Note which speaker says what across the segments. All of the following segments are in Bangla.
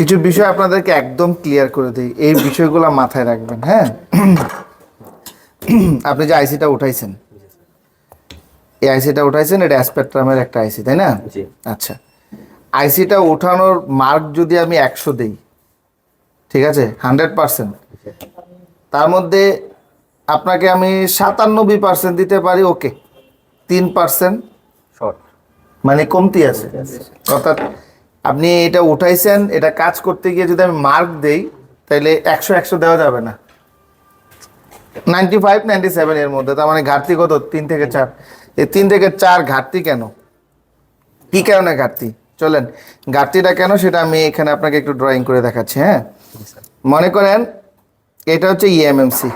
Speaker 1: কিছু বিষয় আপনাদেরকে একদম ক্লিয়ার করে দিই। এই বিষয়গুলো মাথায় রাখবেন হ্যাঁ? আপনি যে আইসিটা উঠাইছেন এই আইসিটা উঠাইছেন এটা অ্যাসপেক্ট্রামের একটা আইসি তাই না? আচ্ছা। আইসিটা ওঠানোর মার্ক যদি আমি একশো দিই ঠিক আছে? হান্ড্রেড পার্সেন্ট তার মধ্যে আপনাকে আমি সাতানব্বই পার্সেন্ট দিতে পারি ওকে তিন পার্সেন্ট
Speaker 2: শর্ট
Speaker 1: মানে কমতি আছে। অর্থাৎ আপনি এটা উঠাইছেন, এটা কাজ করতে গিয়ে যদি আমি মার্ক দেই তাহলে একশো একশো দেওয়া যাবে না। নাইনটি ফাইভ নাইনটি সেভেন এর মধ্যে, তার মানে ঘাটতি কত? তিন থেকে চার। এই তিন থেকে চার ঘাটতি কেন? কি কারণে ঘাটতি? চলেন, ঘাটতিটা কেন সেটা আমি এখানে আপনাকে একটু ড্রয়িং করে দেখাচ্ছি হ্যাঁ? মনে করেন, এটা হচ্ছে E ইএমএমসি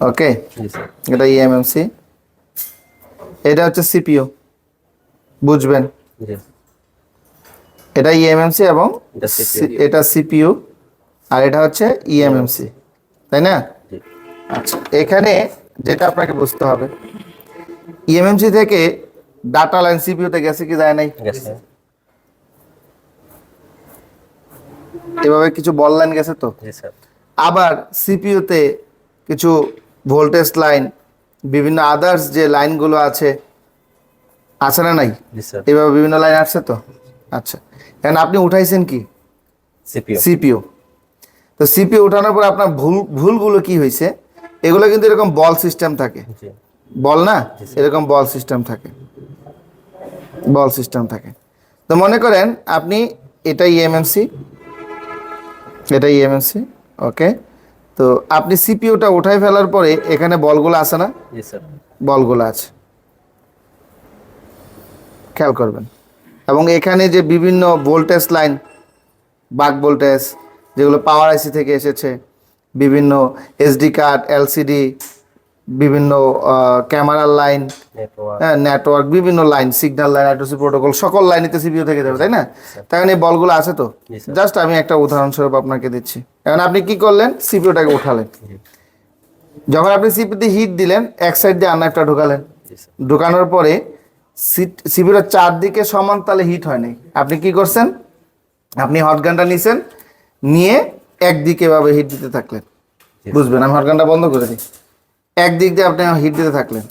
Speaker 1: ওকে
Speaker 2: জি স্যার
Speaker 1: এটা E ইএমএমসি এটা হচ্ছে সিপিও বুঝবেন? এটা ইএমএমসি এবং
Speaker 2: এটা
Speaker 1: সিপিইউ আর এটা হচ্ছে ইএমএমসি তাই না? আচ্ছা এখানে যেটা আপনাকে বুঝতে হবে ইএমএমসি থেকে ডাটা লাইন সিপিইউতে গেছে কি যায় নাই?
Speaker 2: গেছে।
Speaker 1: এভাবে কিছু বল লাইন গেছে তো? আবার সিপিইউতে কিছু ভোল্টেজ লাইন বিভিন্ন আদার্স যে লাইনগুলো আছে আছে না নাই? এভাবে বিভিন্ন লাইন আসছে তো? আচ্ছা। এখন আপনি উঠাইছেন কি?
Speaker 2: সিপিইউ
Speaker 1: সিপিইউ তো সিপিইউ উঠানোর পর আপনার ভুল ভুলগুলো কি হয়েছে এগুলো কিন্তু এরকম বল সিস্টেম থাকে। বল না? এরকম বল সিস্টেম থাকে। বল সিস্টেম থাকে। তো মনে করেন আপনি এটা E ইএমএমসি এটা E ইএমএমসি ওকে? তো আপনি সিপিইউটা উঠাই ফেলার পরে এখানে বলগুলো আছে না? বলগুলো আছে। খেয়াল করবেন। এবং এখানে যে বিভিন্ন ভোল্টেজ লাইন বাক ভোল্টেজ যেগুলো পাওয়ার আইসি থেকে এসেছে বিভিন্ন এসডি কার্ড এলসিডি বিভিন্ন ক্যামেরার লাইন হ্যাঁ নেটওয়ার্ক বিভিন্ন line signal line I two C protocol সকল লাইনেতে সিপিইউ থেকে যাবে তাই না? তাই এই বলগুলো আছে তো? জাস্ট আমি একটা উদাহরণস্বরূপ আপনাকে দিচ্ছি। এখন আপনি কি করলেন? সিপিইউটাকে উঠালেন। যখন আপনি সিপিতে হিট দিলেন এক সাইড দিয়ে আনারটা ঢোকালেন। ঢোকানোর পরে সিপির চারদিকে সমান তালে হিট হয় নাই। আপনি কি করছেন? আপনি হটগানটা নিছেন নিয়ে একদিকে এভাবে হিট দিতে থাকলেন। বুঝবেন আমি হটগানটা বন্ধ করে দিই। একদিক দিয়ে আপনি হিট দিতে থাকলেন।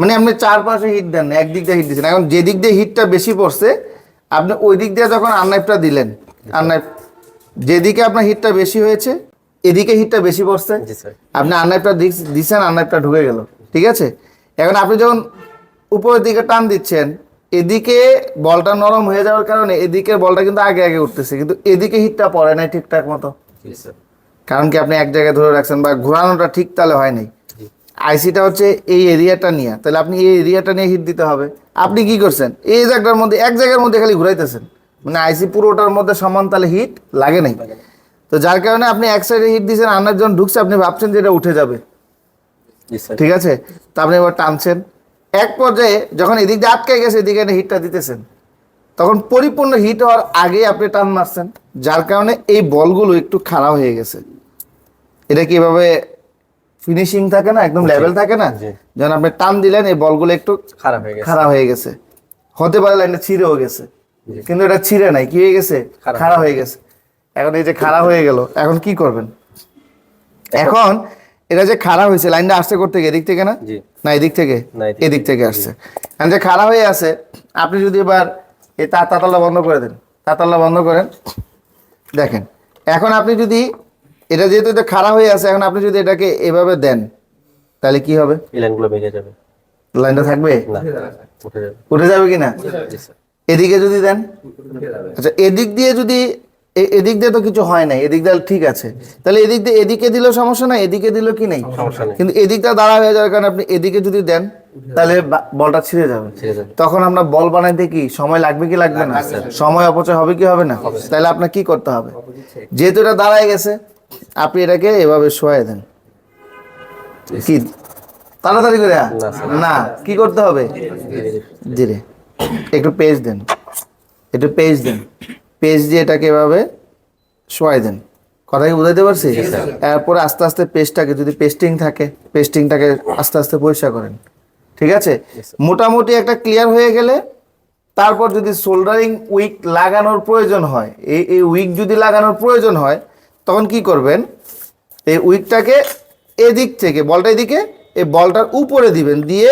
Speaker 1: মানে আপনি চারপাশে হিট দেন না, একদিক দিয়ে হিট দিচ্ছেন এখন যেদিক দিয়ে হিটটা বেশি পড়ছে আপনি ওই দিক দিয়ে যখন আননাইফটা দিলেন আননাইফ যেদিকে আপনার হিটটা বেশি হয়েছে এদিকে হিটটা বেশি পড়ছে। আপনি আনলাইফটা দিচ্ছেন আনলাইফটা ঢুকে গেল। ঠিক আছে? এখন আপনি যখন উপরের দিকে টান দিচ্ছেন এদিকে বলটা নরম হয়ে যাওয়ার কারণে এদিকের বলটা কিন্তু আগে আগে উঠতেছে কিন্তু এদিকে হিটটা পড়ে নাই ঠিকঠাক মতো। কারণ কি আপনি এক জায়গায় ধরে রাখছেন বা ঘোরানোটা ঠিক তাহলে হয় নাই। আইসিটা হচ্ছে এই এরিয়াটা নিয়ে তাহলে আপনি এই এরিয়াটা নিয়ে হিট দিতে হবে। আপনি কি করছেন? এই জায়গাটার মধ্যে এক জায়গার মধ্যে খালি ঘুরাইতেছেন। মানে আইসি পুরোটার মধ্যে সমান তাহলে হিট লাগে নাই। তো যার কারণে আপনি এক সাইডে হিট দিয়েছেন আনার যখন ঢুকছে আপনি ভাবছেন যে এটা উঠে যাবে। ঠিক আছে? তা আপনি এবার টানছেন। এক পর্যায়ে যখন এদিক দিয়ে আটকে গেছে এদিকে এনে হিটটা দিতেছেন। তখন পরিপূর্ণ হিট হওয়ার আগে আপনি টান মারছেন যার কারণে এই বলগুলো একটু খারাপ হয়ে গেছে। এটা কীভাবে ফিনিশিং থাকে না? একদম লেভেল থাকে না?
Speaker 2: জি।
Speaker 1: যখন আপনি টান দিলেন এই বলগুলো একটু
Speaker 2: খারাপ হয়ে গেছে।
Speaker 1: খারাপ হয়ে গেছে। হতে পারে লাইনটা ছিঁড়েও গেছে কিন্তু এটা ছিঁড়ে নাই কি হয়ে গেছে?
Speaker 2: খারাপ
Speaker 1: হয়ে গেছে। এখন এই যে খারাপ হয়ে গেল এখন কি করবেন? এখন এটা যে খাড়া হয়েছে লাইনটা আসতে করতে গিয়ে এদিক থেকে না? না এদিক থেকে?
Speaker 2: এদিক
Speaker 1: এদিক থেকে আসছে। এখন যে খাড়া হয়ে আছে আপনি যদি এবার এই তা তাতাল্লা বন্ধ করে দেন তাতাল্লা বন্ধ করেন দেখেন এখন আপনি যদি এটা যেহেতু এটা খাড়া হয়ে আছে এখন আপনি যদি এটাকে এভাবে দেন তাহলে কি হবে?
Speaker 2: এই লাইনগুলো ভেঙে যাবে।
Speaker 1: লাইনটা থাকবে?
Speaker 2: না উঠে যাবে।
Speaker 1: উঠে যাবে। কি না? এদিকে যদি দেন আচ্ছা এদিক দিয়ে যদি এদিক দিয়ে তো কিছু হয় নাই এদিক দিয়ে ঠিক আছে। তাহলে এদিক দিয়ে এদিকে দিলেও সমস্যা নাই এদিকে দিলেও কি নেই?
Speaker 2: সমস্যা
Speaker 1: কিন্তু এদিকটা দাঁড়া হয়ে যাওয়ার কারণে আপনি এদিকে যদি দেন তাহলে বলটা ছিঁড়ে যাবে। তখন আমরা বল বানাইতে কি সময় লাগবে কি লাগবে না? সময় অপচয় হবে কি হবে না? তাহলে আপনার কি করতে হবে? যেহেতু এটা দাঁড়ায় গেছে আপনি এটাকে এভাবে শোয়াই দেন। কি? তাড়াতাড়ি করে
Speaker 2: না,
Speaker 1: না কি করতে হবে? ধীরে একটু পেজ দেন। একটু পেজ দেন। পেজ দিয়ে এটাকে এভাবে শোয়াই দেন। কথা কি বুঝাইতে পারছি? এরপরে আস্তে আস্তে পেস্টটাকে যদি পেস্টিং থাকে পেস্টিংটাকে আস্তে আস্তে পরিষ্কার করেন। ঠিক আছে? মোটামুটি একটা ক্লিয়ার হয়ে গেলে তারপর যদি সোল্ডারিং উইক লাগানোর প্রয়োজন হয় এই এই উইক যদি লাগানোর প্রয়োজন হয় তখন কি করবেন? এই উইকটাকে এদিক থেকে বলটা এদিকে এই বলটার উপরে দিবেন দিয়ে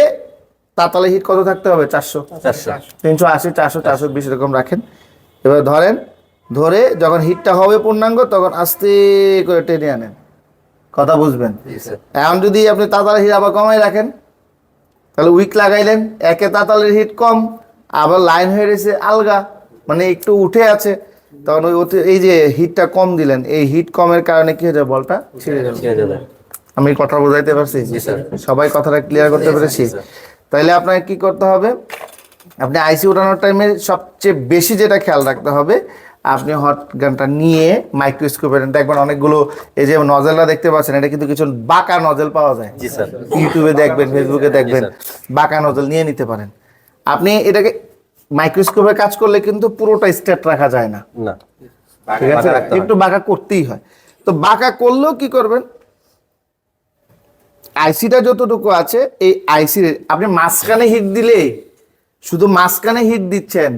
Speaker 1: তাতালে হিট কত থাকতে হবে? চারশো।
Speaker 2: চারশো।
Speaker 1: তিনশো আশি চারশো চারশো বিশ এরকম রাখেন। এবার ধরেন ধরে যখন হিটটা হবে পূর্ণাঙ্গ তখন আস্তে করে টেনে আনেন। কথা বুঝবেন?
Speaker 2: স্যার।
Speaker 1: এখন যদি আপনি তাতালের হিট আবার কমাই রাখেন তাহলে উইক লাগাইলেন একে তাতালের হিট কম আবার লাইন হয়ে গেছে আলগা মানে একটু উঠে আছে তখন ওই এই যে হিটটা কম দিলেন এই হিট কমের কারণে কি হয়ে যাবে? বলটা ছিঁড়ে যাবে। আমি কথা বোঝাইতে পারছি। সবাই কথাটা ক্লিয়ার করতে পেরেছি। তাইলে আপনাকে কি করতে হবে? আপনি আইসি ওঠানোর টাইমে সবচেয়ে বেশি যেটা খেয়াল রাখতে হবে আপনি হট গানটা নিয়ে মাইক্রোস্কোপের দেখবেন অনেকগুলো এই যে নজেলটা দেখতে পাচ্ছেন এটা কিন্তু কিছু বাঁকা নজেল পাওয়া যায়।
Speaker 2: জি স্যার।
Speaker 1: ইউটিউবে দেখবেন ফেসবুকে দেখবেন বাঁকা নজল নিয়ে নিতে পারেন। আপনি এটাকে মাইক্রোস্কোপে কাজ করলে কিন্তু পুরোটা স্ট্রেট রাখা যায় না। ঠিক আছে। একটু বাঁকা করতেই হয়। তো বাঁকা করলেও কি করবেন? আইসিটা যতটুকু আছে এই আইসি আপনি মাঝখানে হিট দিলে শুধু মাঝখানে হিট দিচ্ছেন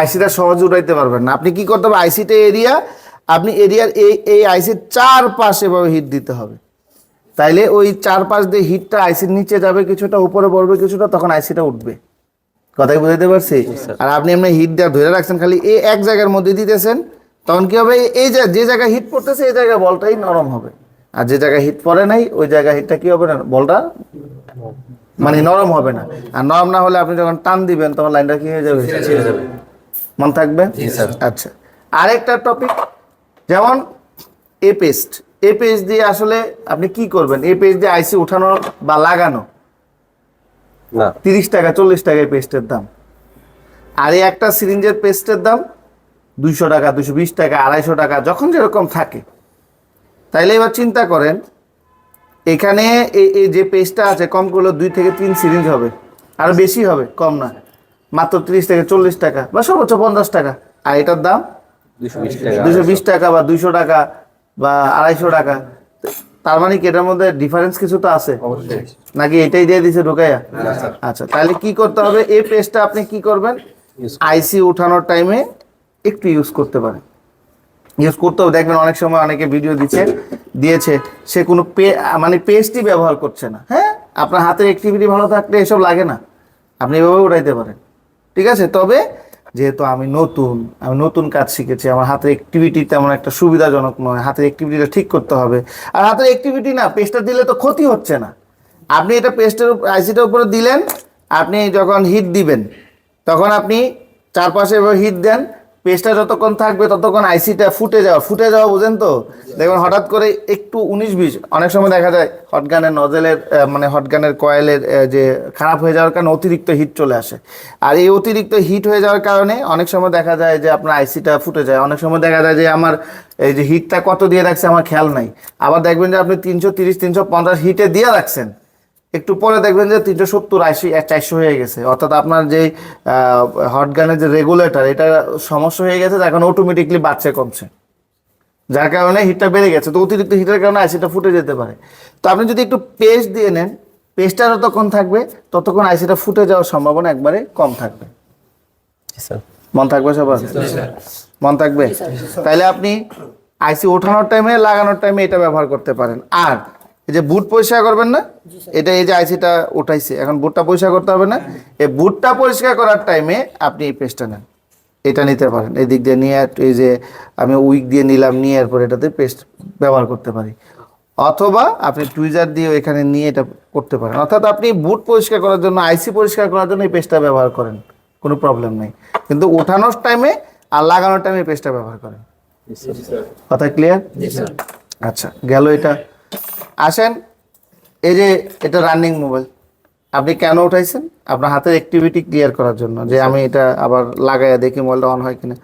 Speaker 1: আইসিটা সহজে উঠাইতে পারবেন না। আপনি কি করতে হবে? আইসিটা এরিয়া আপনি এরিয়ার এই এই আইসির চার পাশে এভাবে হিট দিতে হবে। তাইলে ওই চারপাশ দিয়ে হিটটা আইসির নিচে যাবে কিছুটা উপরে পড়বে কিছুটা তখন আইসিটা উঠবে। কথাই বুঝাইতে পারছি? আর আপনি এমনি হিট দেওয়া ধরে রাখছেন খালি এই এক জায়গার মধ্যে দিতেছেন তখন কি হবে? এই যে যে জায়গায় হিট পড়তেছে এই জায়গায় বলটাই নরম হবে। আর যে জায়গায় হিট পড়ে নাই ওই জায়গায় হিটটা কি হবে না? বলটা মানে নরম হবে না। আর নরম না হলে আপনি যখন টান দিবেন তখন লাইনটা কি হয়ে যাবে? মন থাকবে। আচ্ছা। আরেকটা টপিক যেমন এ পেস্ট এ পেস্ট দিয়ে আসলে আপনি কি করবেন? এ পেস্ট দিয়ে আইসি উঠানো বা লাগানো?
Speaker 2: না।
Speaker 1: তিরিশ টাকা চল্লিশ টাকা এই পেস্টের দাম। আর এই একটা সিরিঞ্জের পেস্টের দাম দুইশো টাকা দুশো বিশ টাকা আড়াইশো টাকা যখন যেরকম থাকে। তাইলে এবার চিন্তা করেন এখানে এই এই যে পেস্টটা আছে কম করলে দুই থেকে তিন সিরিঞ্জ হবে। আর বেশি হবে কম না। মাত্র তিরিশ থেকে চল্লিশ টাকা বা সর্বোচ্চ পঞ্চাশ টাকা। আর এটার দাম?
Speaker 2: দুশো বিশ টাকা।
Speaker 1: বা দুইশো টাকা বা আড়াইশো টাকা। তার মানে কি এটার মধ্যে ডিফারেন্স কিছু তো আছে? নাকি এটাই দিয়ে দিছে ঢুকাইয়া? আচ্ছা তাহলে কি করতে হবে? এই পেস্টটা আপনি কি করবেন? আইসি উঠানোর টাইমে একটু ইউজ করতে পারেন। ইউজ করতে হবে। দেখবেন অনেক সময় অনেকে ভিডিও দিচ্ছে দিয়েছে, সে কোনো পে মানে পেস্টই ব্যবহার করছে না। হ্যাঁ? আপনার হাতের অ্যাক্টিভিটি ভালো থাকলে এসব লাগে না। আপনি এভাবে উঠাইতে পারেন। ঠিক আছে? তবে যেহেতু আমি নতুন আমি নতুন কাজ শিখেছি, আমার হাতের অ্যাক্টিভিটি তেমন একটা সুবিধাজনক নয়। হাতের অ্যাক্টিভিটিটা ঠিক করতে হবে। আর হাতের অ্যাক্টিভিটি না পেস্টটা দিলে তো ক্ষতি হচ্ছে না। আপনি এটা পেস্টের আইসিটার উপরে দিলেন, আপনি যখন হিট দিবেন, তখন আপনি চারপাশে এভাবে হিট দেন পেস্টটা যতক্ষণ থাকবে, ততক্ষণ আইসিটা ফুটে যাওয়া ফুটে যাওয়া বুঝেন তো? দেখবেন হঠাৎ করে একটু উনিশ বিশ, অনেক সময় দেখা যায় হটগানের নজেলের মানে হটগানের কয়েলের যে খারাপ হয়ে যাওয়ার কারণে অতিরিক্ত হিট চলে আসে। আর এই অতিরিক্ত হিট হয়ে যাওয়ার কারণে অনেক সময় দেখা যায় যে আপনার আইসিটা ফুটে যায়। অনেক সময় দেখা যায় যে আমার এই যে হিটটা কত দিয়ে রাখছে, আমার খেয়াল নাই। আবার দেখবেন যে আপনি তিনশো তিরিশ, তিনশো পঞ্চাশ হিটে দিয়ে রাখছেন। একটু পরে দেখবেন যে তিনশো সত্তর আশি চারশো হয়ে গেছে। অর্থাৎ আপনার যে হট গানের যে রেগুলেটর এটা সমস্যা হয়ে গেছে এখন অটোমেটিকলি বাচ্চা কমছে। যার কারণে হিটটা বেড়ে গেছে। তো অতিরিক্ত হিটের কারণে আইসিটা ফুটে যেতে পারে। তো আপনি যদি একটু পেস্ট দিয়ে নেন পেস্টটা যতক্ষণ থাকবে ততক্ষণ আইসিটা ফুটে যাওয়ার সম্ভাবনা একবারে কম থাকবে।
Speaker 2: স্যার।
Speaker 1: মন থাকবে সবার? মন থাকবে? তাইলে আপনি আইসি ওঠানোর টাইমে লাগানোর টাইমে এটা ব্যবহার করতে পারেন। আর এই যে বুট পরিষ্কার করবেন না? এটা এই যে আইসিটা উঠাইছে। এখন বুটটা পরিষ্কার করতে হবে না। এই বুটটা পরিষ্কার করার টাইমে আপনি এই পেস্টটা নেন। এটা নিতে পারেন। এই দিক দিয়ে নিয়ে এই যে আমি উইক দিয়ে নিলাম নিয়ে এরপর এটাতে পেস্ট ব্যবহার করতে পারি। অথবা আপনি টুইজার দিয়ে এখানে নিয়ে এটা করতে পারেন। অর্থাৎ আপনি বুট পরিষ্কার করার জন্য আইসি পরিষ্কার করার জন্য এই পেস্টটা ব্যবহার করেন। কোনো প্রবলেম নেই। কিন্তু ওঠানোর টাইমে আর লাগানোর টাইমে এই পেস্টটা ব্যবহার করেন। কথা ক্লিয়ার আচ্ছা গেল এটা। আসেন এই যে এটা রানিং মোবাইল আপনি কেন উঠাইছেন? আপনার হাতের অ্যাক্টিভিটি ক্লিয়ার করার জন্য যে আমি এটা আবার লাগাইয়া দেখি মোবাইলটা অন হয় কিনা।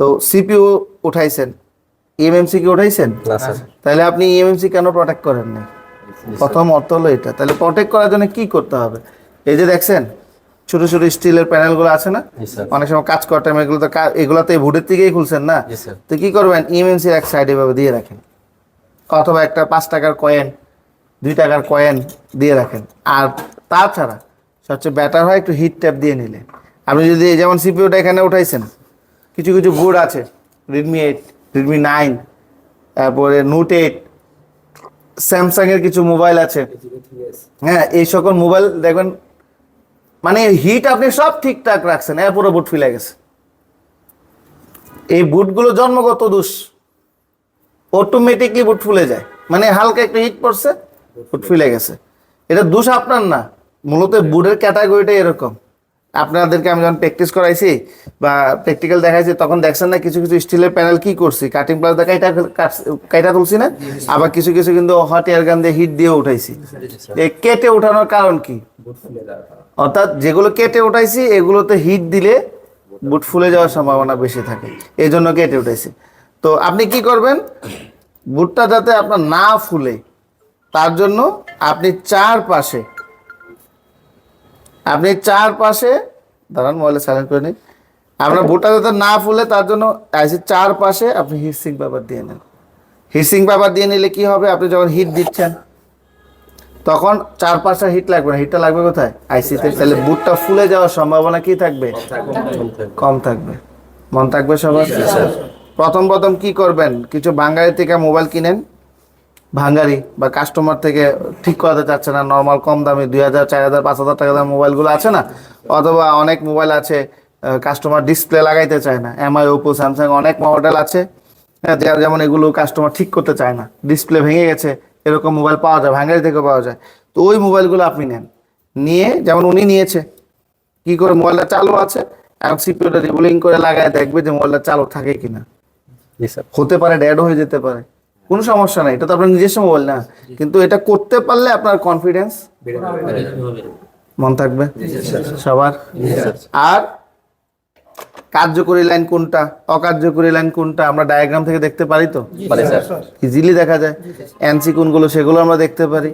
Speaker 1: তো সিপিইউ উঠাইছেন ইএমএমসি কি উঠাইছেন? তাহলে আপনি ইএমএমসি কেন প্রোটেক্ট করেন না প্রথম অর্থ হলো এটা। তাহলে প্রোটেক্ট করার জন্য কি করতে হবে? এই যে দেখছেন ছোট ছোট স্টিলের প্যানেলগুলো আছে না? অনেক সময় কাজ করার টাইম এগুলো তো এগুলো তো ভুটের থেকেই খুলছেন না? তো কি করবেন? ইএমএনসির এক সাইডে এভাবে দিয়ে রাখেন। অথবা একটা পাঁচ টাকার কয়েন দুই টাকার কয়েন দিয়ে রাখেন। আর তাছাড়া সবচেয়ে ব্যাটার হয় একটু হিট ট্যাপ দিয়ে নিলেন আপনি যদি যেমন সিপিওটা এখানে উঠাইছেন, কিছু কিছু বুট আছে রেডমি এইট রেডমি নাইন তারপরে নোট এইট স্যামসাংয়ের কিছু মোবাইল আছে। হ্যাঁ এই সকল মোবাইল দেখবেন মানে হিট আপনি সব ঠিকঠাক রাখছেন, এরপরে বুট ফিলে গেছে। এই বুটগুলো জন্মগত দোষ। অটোমেটিকলি বুট ফুলে যায়। মানে হালকা একটু হিট পড়ছে বুট ফুলে গেছে। এটা দোষ আপনার না। মূলত বুটের ক্যাটাগরিটা এরকম। আপনাদেরকে আমি যখন প্র্যাকটিস করাইছি বা প্র্যাকটিক্যাল দেখাইছি, তখন দেখছেন না কিছু কিছু স্টিলের প্যানেল কি করছি? কাটিং প্লাস কাইটা কাট- কাইটা তুলছি না? আবার কিছু কিছু কিন্তু হট এয়ার গান দিয়ে হিট দিয়ে উঠাইছি। কেটে ওঠানোর কারণ কি? অর্থাৎ যেগুলো কেটে উঠাইছি, এগুলোতে হিট দিলে বুট ফুলে যাওয়ার সম্ভাবনা বেশি থাকে। এই জন্য কেটে উঠাইছি। তো আপনি কি করবেন? বুটটা যাতে আপনার না ফুলে তার জন্য আপনি চার পাশে আপনি চার পাশে দাঁড়ান মোবাইলে সাইলেন্ট করে নিন আপনার বুটটা যাতে না ফুলে তার জন্য আইসি চার পাশে আপনি হিটসিং পেপার দিয়ে নেন। হিটসিং পেপার দিয়ে নিলে কি হবে? আপনি যখন হিট দিচ্ছেন তখন চার পাঁচটা হিট লাগবে না। হিটটা লাগবে কোথায়? আইসিতে। তাহলে বুটটা ফুলে যাওয়ার সম্ভাবনা কি থাকবে? কম থাকবে। মন থাকবে সবার? প্রথম প্রথম কি করবেন? কিছু বাঙালি থেকে মোবাইল কিনেন? ভাঙ্গারি বা কাস্টমার থেকে ঠিক করাতে চাচ্ছে না নর্মাল কম দামে দুই হাজার চার হাজার পাঁচ হাজার টাকা দামের মোবাইলগুলো আছে না? অথবা অনেক মোবাইল আছে কাস্টমার ডিসপ্লে লাগাইতে চায় না এমআই ওপো স্যামসাং অনেক মডেল আছে হ্যাঁ, যেমন এগুলো কাস্টমার ঠিক করতে চায় না ডিসপ্লে ভেঙে গেছে এরকম মোবাইল পাওয়া যায় ভাঙ্গারি থেকে পাওয়া যায়। তো ওই মোবাইলগুলো আপনি নেন। নিয়ে যেমন উনি নিয়েছে কি করে মোবাইলটা চালু আছে এখন সিপিউটা রিবুলিং করে লাগায় দেখবে যে মোবাইলটা চালু থাকে কিনা।
Speaker 2: জি স্যার
Speaker 1: হতে পারে ড্যাড হয়ে যেতে পারে। কোনো সমস্যা নাই এটা তো আপনার নিজস্ব মোবাইল না। কিন্তু এটা করতে পারলে আপনার কনফিডেন্স মন থাকবে। সবার। আর কার্যকরী লাইন কোনটা অকার্যকরী লাইন কোনটা আমরা ডায়াগ্রাম থেকে দেখতে পারি তো? ইজিলি দেখা যায়। এনসি কোনগুলো সেগুলো আমরা দেখতে পারি।